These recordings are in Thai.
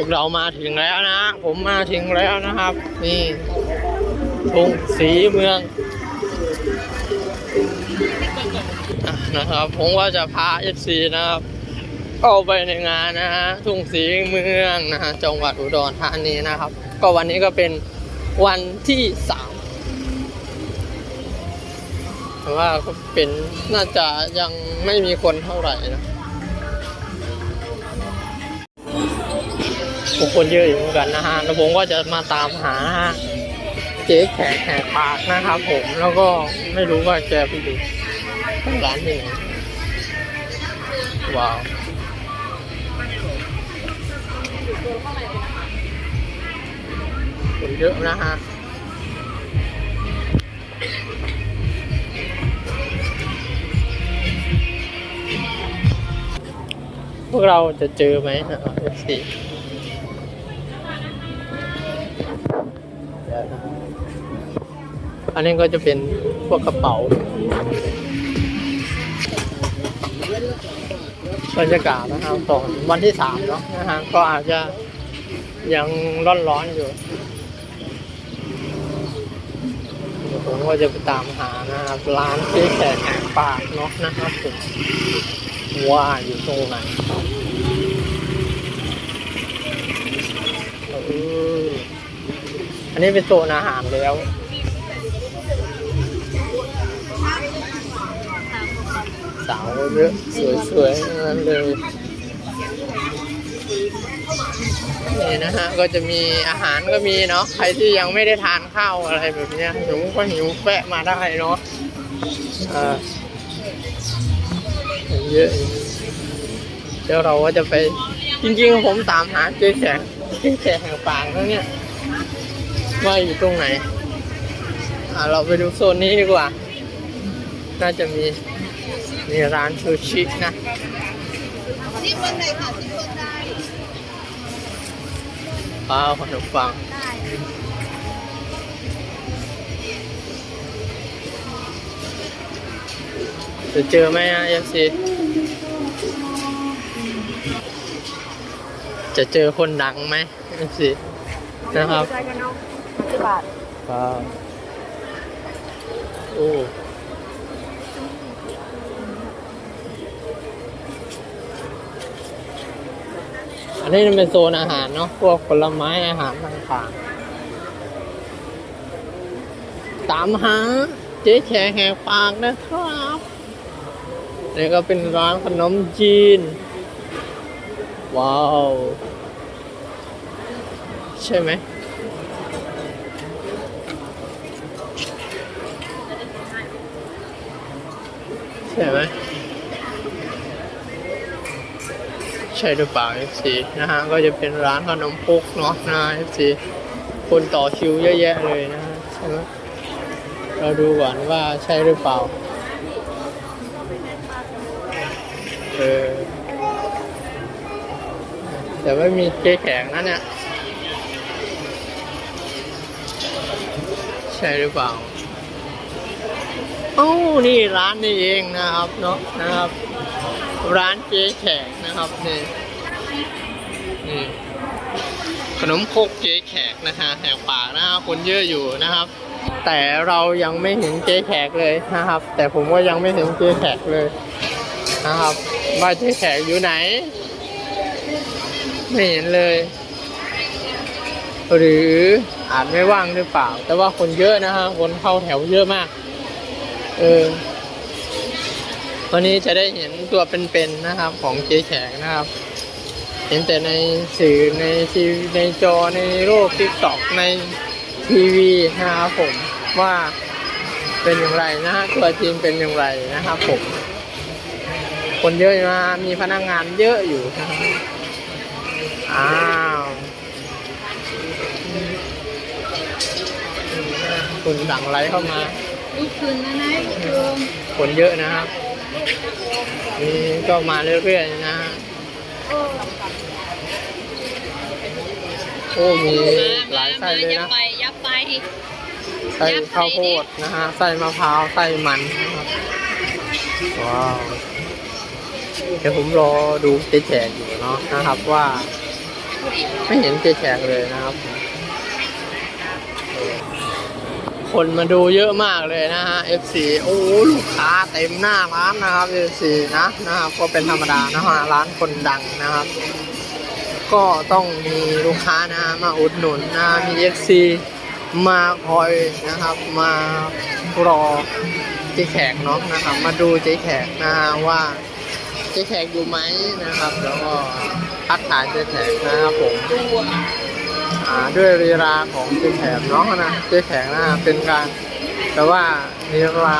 วกเรามาถึงแล้วนะ ผมมาถึงแล้วนะครับ นี่ทุ่งสีเมืองนะครับ ผมว่าจะพา FC นะครับเข้าไปในงานนะฮะทุ่งสีเมืองนะฮะจังหวัดอุดรธานีนะครับ ก็วันนี้ก็เป็นวันที่สามแต่ว่าก็เป็นน่าจะยังไม่มีคนเท่าไหร่นะ ผู้คนเยอะอยู่เหมือนกันนะฮะแล้วผมก็จะมาตามหาเจ๊แขกแหกปากนะครับผมแล้วก็ไม่รู้ว่าแกไปอยู่ร้านที่ไหนว้าวคนเยอะนะฮะพวกเราจะเจอไหมนะเอฟซี อันนี้ก็จะเป็นพวกกระเป๋าบรรยากาศนะครับตอนวันที่สามเนาะนะฮะก็อาจจะยังร้อนๆอยู่ผมก็จะไปตามหานะครับร้านที่แขกแหกปากเนาะนะครับผมว่าอยู่ตรงไหนอออันนี้เป็นโซนอาหารแล้วาวเยอะสวยๆทั้งนั้นเลยนี่นะฮะก็จะมีอาหารก็มีเนาะใครที่ยังไม่ได้ทานข้าวอะไรแบบเนี้ยหิวก็หิวแวะมาได้เนาะอ่าเยอะเดี๋ยวเราก็จะไปจริงๆผมตามหาเจ๊แขกเจ๊แขกแห่งปางแล้วเนี่ยว่าอยู่ตรงไหน อ่าเราไปดูโซนนี้ดีกว่า น่าจะมี มีร้านซูชินะที่เมืองไหนค่ะที่เมืองใดป้าวขนมปังได้จะเจอไหมอะเอฟซีจะเจอคนดังไหมเอฟซีนะครับใจกันเนาะสิบบาทว้าวโอ้ นนี้มันเป็นโซนอาหารเนาะพวกผลไม้อาหารต่างๆ ตามหาเจ๊แขกแหกปากนะครับนี่ก็เป็นร้านขนมจีน ว้าว ใช่ไหมใช่ไหม ใช่หรือเปล่า FC นะฮะก็จะเป็นร้านขนมปุกเนาะนะ FC คนต่อคิวเยอะแยะเลยนะฮะใช่ไหมเราดูก่อนว่าใช่หรือเปล่าเออแต่ไม่มีเจ๊แข็งนะเนี่ยใช่หรือเปล่าโอ้นี่ร้านนี่เองนะครับเนาะนะครับ ร้านเจ๊แขกนะครับนี่นี่ขนมโคกเจ๊แขกนะฮะแหกปากนะฮะคนเยอะอยู่นะครับ แต่เรายังไม่เห็นเจ๊แขกเลยนะครับ แต่ผมก็ยังไม่เห็นเจ๊แขกเลยนะครับ ว่าเจ๊แขกอยู่ไหน ไม่เห็นเลย หรืออาจไม่ว่างหรือเปล่า แต่ว่าคนเยอะนะฮะคนเข้าแถวเยอะมาก เออ วันนี้จะได้เห็นตัวเป็นๆนะครับของเจ๊แขกนะครับ เห็นแต่ในสื่อในทีวีในจอในโลกทิกตอกในทีวีนะครับผมว่าเป็นอย่างไรนะฮะตัวจริงเป็นอย่างไรนะครับผม คนเยอะมามีพนักงานเยอะอยู่นะครับอ้าวคุณสั่งไลค์เข้ามา ลูกคืนนะนะลูกคืน คนเยอะนะครับ นี่ก็มาเรื่อยๆนะฮะโอ้โอ้มีหลายไส้เลยยันะบไปยับไปไส้ข้าวโพดนะฮะไส้มะพร้าวไส้มันนะครับว้าวเดี๋ยวผมรอดูเจ๊แขกอยู่เนาะนะครับว่า ไม่เห็นเจ๊แขกเลยนะครับเออ คนมาดูเยอะมากเลยนะฮะ FC โอ้ลูกค้าเต็มหน้าร้านนะครับ FC นะนะครับก็เป็นธรรมดานะฮะร้านคนดังนะครับ ก็ต้องมีลูกค้านะมาอุดหนุนนะมี FC มาคอยนะครับ มารอเจ๊แขกเนาะนะครับ มาดูเจ๊แขกนะฮะว่าเจ๊แขกอยู่ไหมนะครับ แล้วก็ทักทายเจ๊แขกนะครับผม ด้วยเวลาของเจ๊แขกเนาะนะเจ๊แขกนะเป็นการแต่ว่าเวลา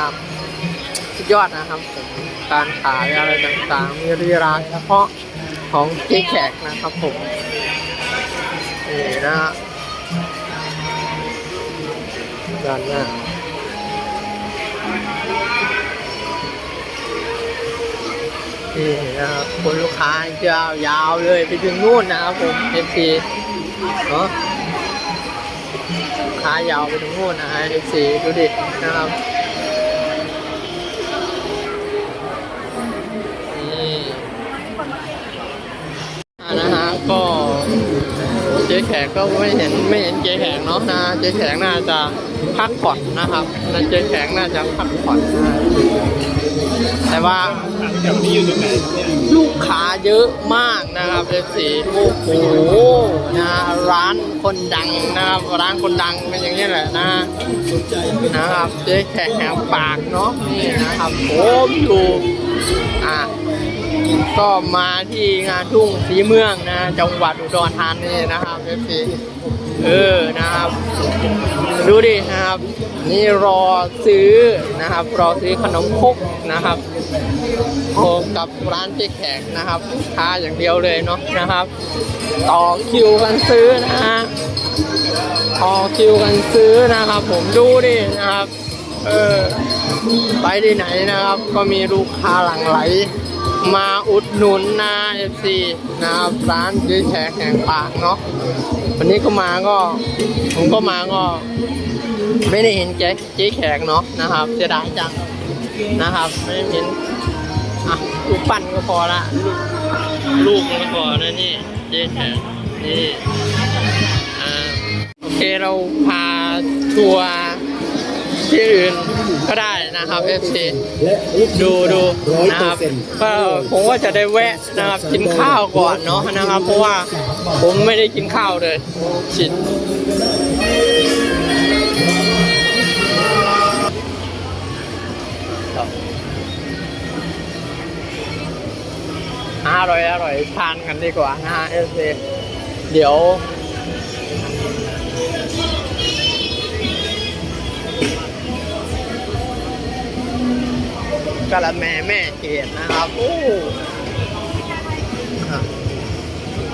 สุดยอดนะครับผมการขายอะไรต่างๆ มีเวลาเฉพาะของเจ๊แขกนะครับผมนี่นะฮะด้านหน้านี่นะครับคนลูกค้ายาวยาวๆเลยไปถึงนู่นนะครับผม FC เนา เออขายาวไปถึงนู่นนะฮะสีดูดินะครับนี่อ่านะฮะก็เจ๊แขกก็ไม่เห็นไม่เห็นเจ๊แขกเนาะนะเจ๊แขกน่าจะ พักผ่อนนะครับนะเจ๊แขกน่าจะพักผ่อนนะแต่ว่าลูกค้าเยอะมากนะครับเอฟซีโอ้โหนะร้านคนดังนะครับร้านคนดังเป็นอย่างนี้แหละนะนะครับเจ๊แขกแหงปากเนาะนี่นะครับผมอยู่อะ ก็มาที่งานทุ่งสีเมืองนะ จังหวัดอุดรธานีนะครับเอฟซีเออนะครับ ดูดินะครับ นี่รอซื้อนะครับ รอซื้อขนมครกนะครับโคกับร้านเจ๊แขกนะครับค้าอย่างเดียวเลยเนาะนะครับ ต่อคิวกันซื้อนะฮะต่อคิวกันซื้อนะครับ ผมดูดินะครับ เออไปที่ไหนนะครับ ก็มีลูกค้าหลั่งไหล มาอุดหนุนนะเอฟซีนะครับร้านเจ๊แขกแห่งปากเนาะวันนี้ก็มาก็ ผมก็มาก็ ไม่ได้เห็นเจ๊เจ๊แขกเนาะนะครับเสียดายจังนะครับ ไม่ได้เห็นอะลูกปั้นก็พอละลูกลูกก็พอนะนี่เจ๊แขกนี่อ่าโอเคเราพาทัวร์ ที่อื่นก็ได้นะครับ FC ดูดูนะครับก็ผมว่าจะได้แวะนะครับกินข้าวก่อนเนาะนะครับ เพราะว่าผมไม่ได้กินข้าวเลยชินครับอร่อยอร่อยทานกันดีกว่านะฮะเอฟเดี๋ยว กะละแม่แม่เกดนะครับโอ้อะ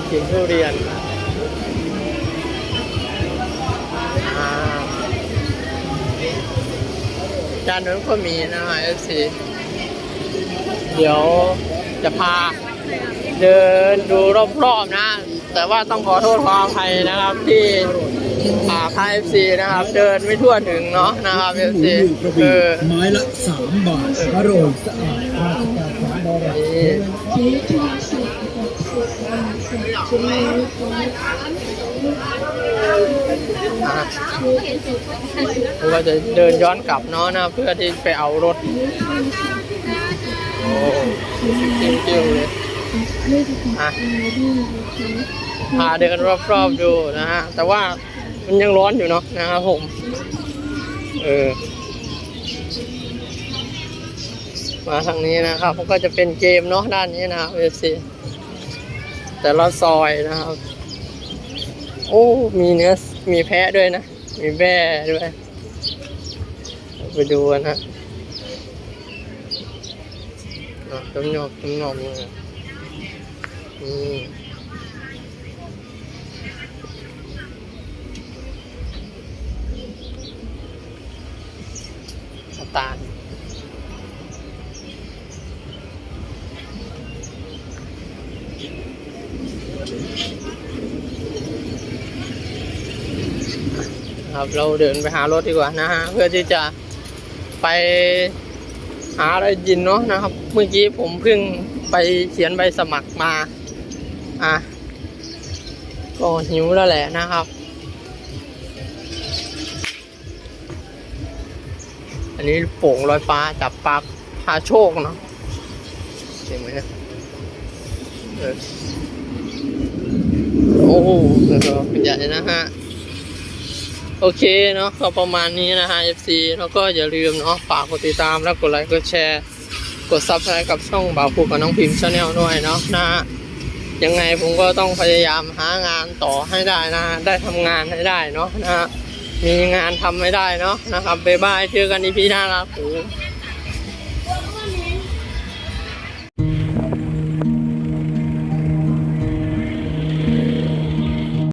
กินทุเรียนอ่าจานนั้นก็มีนะฮะเอฟซีเดี๋ยวจะพาเดินดูรอบๆนะ แต่ว่าต้องขอโทษขออภัยนะครับที่ อ่าพาเอฟซีนะครับ เดินไม่ทั่วถึงเนาะนะครับเอฟซีกระคืบี่อไม้ละสามบาทอร่อยสะอาดราชการสามบาทนี่อะผมก็จะเดินย้อนกลับเนาะนะเพื่อที่ไปเอารถ โอ้จิ้วๆเลยอะพาเดินรอบๆดูนะฮะ แต่ว่า มันยังร้อนอยู่เนาะนะครับผม เออ มาทางนี้นะครับก็จะเป็นเกมเนาะด้านนี้นะครับเอซีแต่ละซอยนะครับ โอ้ มีเนื้อ มีแพะด้วยนะ มีแบ่ด้วย ไปดูนะอะจำหนอกจำหนอกเลยอืม ตาร์ครับเราเดินไปหารถดีกว่านะฮะ เพื่อที่จะไปหาอะไรกินเนาะนะครับ เมื่อกี้ผมเพิ่งไปเขียนใบสมัครมา อะ ก็หิวแล้วแหละนะครับ อันนี้โป่งลอยฟ้าจับปลาพาโชคเนาะเห็นไหมเนี่ยโอ้โหเออใหญ่นะฮะ โอเคเนาะก็ประมาณนี้นะฮะ FC แล้วก็อย่าลืมเนาะฝากกดติดตามแล้วกดไลค์กดแชร์ กดซับสไครต์กับช่องบ่าวผูกับน้องพิมพ์ชาแนลด้วยเนาะนะฮะยังไงผมก็ต้องพยายามหางานต่อให้ได้นะ ได้ทำงานให้ได้เนาะนะฮะ มีงานทำไม่ได้เนาะนะครับบ๊ายบายเจอกันอีพีหน้าครับ